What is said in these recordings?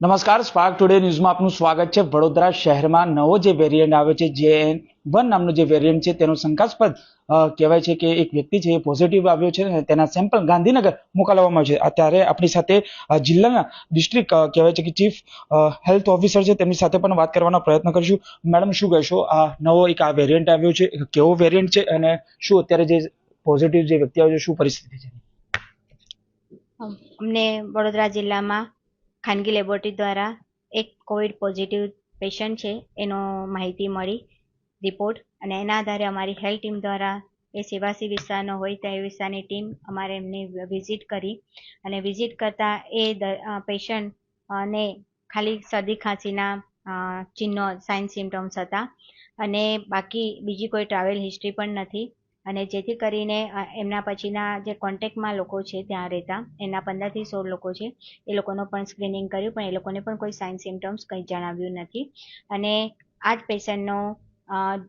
નમસ્કાર spark today ન્યૂઝમાં આપનું સ્વાગત છે. વડોદરા શહેરમાં નવો જે વેરિયન્ટ આવ્યો છે જે વન નામનો જે વેરિયન્ટ છે, તેનો શંકાસ્પદ કહેવાય છે કે એક વ્યક્તિ છે એ પોઝિટિવ આવ્યો છે અને તેના સેમ્પલ ગાંધીનગર મોકલવામાં આવ્યો છે. અત્યારે આપણી સાથે જિલ્લાના ડિસ્ટ્રિક્ટ કહેવાય છે કે ચીફ હેલ્થ ઓફિસર છે. તેમની સાથે પણ વાત કરવાનો પ્રયત્ન કરીશું. મેડમ શું કહેશો? આ નવો એક આ વેરિયન્ટ આવ્યો છે. કેવો વેરિયન્ટ છે અને શું અત્યારે જે પોઝિટિવ જે વ્યક્તિ આવ્યો છે, શું પરિસ્થિતિ છે? અમને વડોદરા જિલ્લામાં ખાનગી લેબોરેટરી દ્વારા એક કોવિડ પોઝિટિવ પેશન્ટ છે, એનો માહિતી મળી રિપોર્ટ અને એના આધારે અમારી હેલ્થ ટીમ દ્વારા એ સેવાસી વિસ્તારનો હોય તે વિસ્તારની ટીમ અમારે એમને વિઝિટ કરી. અને વિઝિટ કરતાં એ પેશન્ટ ને ખાલી શરદી ખાંસીના ચિહ્નો સાઇન સિમ્ટમ્સ હતા. અને બાકી બીજી કોઈ ટ્રાવેલ હિસ્ટ્રી પણ નથી. અને જેથી કરીને એમના પછીના જે કોન્ટેક્ટમાં લોકો છે ત્યાં રહેતા એના પંદરથી સોળ લોકો છે, એ લોકોનું પણ સ્ક્રીનિંગ કર્યું, પણ એ લોકોને પણ કોઈ સાઇન સિમ્ટમ્સ કંઈ જણાવ્યું નથી. અને આ જ પેશન્ટનો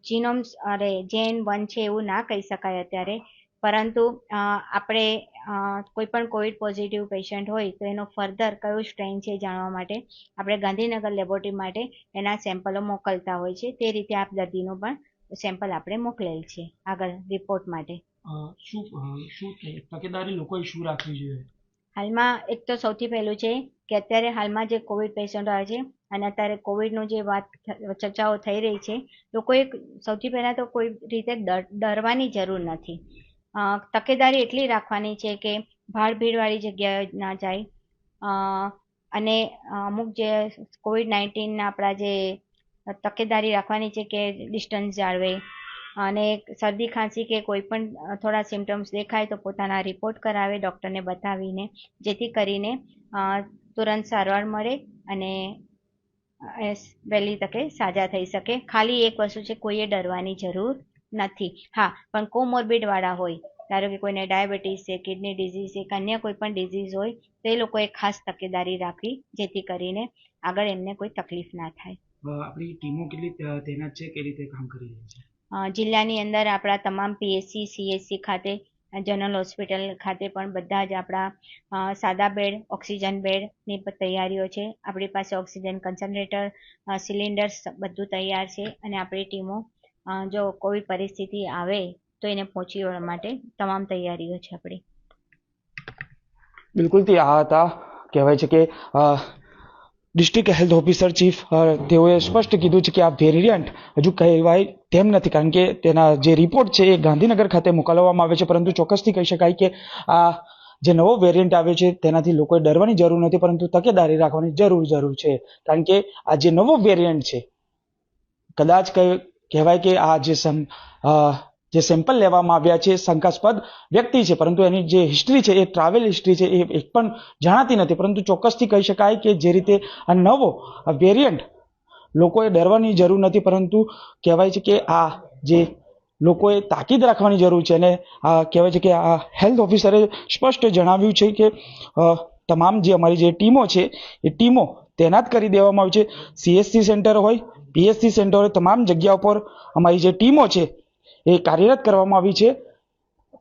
જીનોમ્સ અરે જેન વન છે એવું ના કહી શકાય અત્યારે, પરંતુ આપણે કોઈ પણ કોવિડ પોઝિટિવ પેશન્ટ હોય તો એનો ફર્ધર કયો સ્ટ્રેન છે જાણવા માટે આપણે ગાંધીનગર લેબોરેટરી માટે એના સેમ્પલો મોકલતા હોય છે. તે રીતે આપ દર્દીનો પણ સેમ્પલ આપણે મોકલેલ છે આગળ રિપોર્ટ માટે. શું શું તકેદારી લોકોએ શું રાખવી જોઈએ? હાલમાં એક તો સૌથી પહેલું છે કે અત્યારે હાલમાં જે કોવિડ પેશન્ટ આવે છે અને અત્યારે કોવિડનું જે વાત ચર્ચાઓ થઈ રહી છે લોકોએ સૌથી પહેલાં તો કોઈ રીતે ડર- ડરવાની જરૂર નથી. તકેદારી એટલી રાખવાની છે કે ભાડ ભીડવાળી જગ્યાએ ના જાય. અને અમુક જે કોવિડ નાઇન્ટીનના આપણા જે તકેદારી રાખવાની છે કે ડિસ્ટન્સ જાળવે. અને શરદી, ખાંસી કે કોઈ પણ થોડા સિમ્ટમ્સ દેખાય તો પોતાના રિપોર્ટ કરાવે ડૉક્ટરને બતાવીને, જેથી કરીને તુરંત સારવાર મળે અને વહેલી તકે સાજા થઈ શકે. ખાલી એક વસ્તુ છે, કોઈએ ડરવાની જરૂર નથી. હા, પણ કોમોર્બિડવાળા હોય, ધારો કે કોઈને ડાયાબિટીસ છે કિડની ડિઝીઝ છે, કે અન્ય કોઈ પણ ડિઝીઝ હોય, તો એ લોકોએ ખાસ તકેદારી રાખવી, જેથી કરીને આગળ એમને કોઈ તકલીફ ના થાય. આપણી ટીમો કેટલી તૈનાત છે કે રીતે કામ કરી રહી છે? જિલ્લાની અંદર આપણા તમામ પીએસસી સીએસસી ખાતે જનરલ હોસ્પિટલ ખાતે પણ બધા જ આપણા સાદા બેડ ઓક્સિજન બેડની પણ તૈયારીઓ છે. આપણી પાસે ઓક્સિજન કન્સન્ટ્રેટર સિલિન્ડર્સ બધું તૈયાર છે અને આપણી ટીમો જો કોઈ પરિસ્થિતિ આવે તો એને પહોંચી વળવા માટે તમામ તૈયારીઓ છે આપણી. બિલકુલથી આ હતા. કહેવાય છે કે ડિસ્ટ્રિક્ટ હેલ્થ ઓફિસર ચીફ તેઓએ સ્પષ્ટ કીધું છે કે આ વેરિયન્ટ હજુ કહેવાય તેમ નથી, કારણ કે તેના જે રિપોર્ટ છે એ ગાંધીનગર ખાતે મોકલવામાં આવે છે, પરંતુ ચોક્કસથી કહી શકાય કે આ જે નવો વેરિયન્ટ આવ્યો છે, તેનાથી લોકોએ ડરવાની જરૂર નથી, પરંતુ તકેદારી રાખવાની જરૂર જરૂર છે. કારણ કે આ જે નવો વેરિયન્ટ છે, કદાચ કહે- કહેવાય કે આ જે જે સેમ્પલ લેવામાં આવ્યા છે, શંકાસ્પદ વ્યક્તિ છે, પરંતુ એની જે હિસ્ટ્રી છે, એ ટ્રાવેલ હિસ્ટ્રી છે, એ એક પણ જણાતી નથી. પરંતુ ચોક્કસથી કહી શકાય કે જે રીતે આ નવો વેરિયન્ટ લોકોએ ડરવાની જરૂર નથી, પરંતુ કહેવાય છે કે આ જે લોકોએ તાકીદ રાખવાની જરૂર છે અને આ કહેવાય છે કે આ હેલ્થ ઓફિસરે સ્પષ્ટ જણાવ્યું છે કે તમામ જે અમારી જે ટીમો છે, એ ટીમો તૈનાત કરી દેવામાં આવી છે. સીએસસી સેન્ટર હોય પીએસસી સેન્ટર હોય, તમામ જગ્યા ઉપર અમારી જે ટીમો છે એ કાર્યરત કરવામાં આવી છે.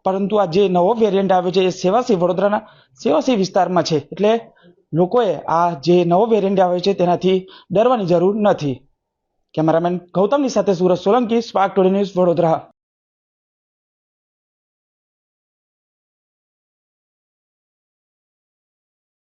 પરંતુ આ જે નવો વેરિયન્ટ આવ્યો છે, એ સેવાસી વડોદરાના સેવાસી વિસ્તારમાં છે. એટલે લોકોએ આ જે નવો વેરિયન્ટ આવ્યો છે, તેનાથી ડરવાની જરૂર નથી. કેમેરામેન ગૌતમની સાથે Surat Solanki, Spark Today News Vadodara.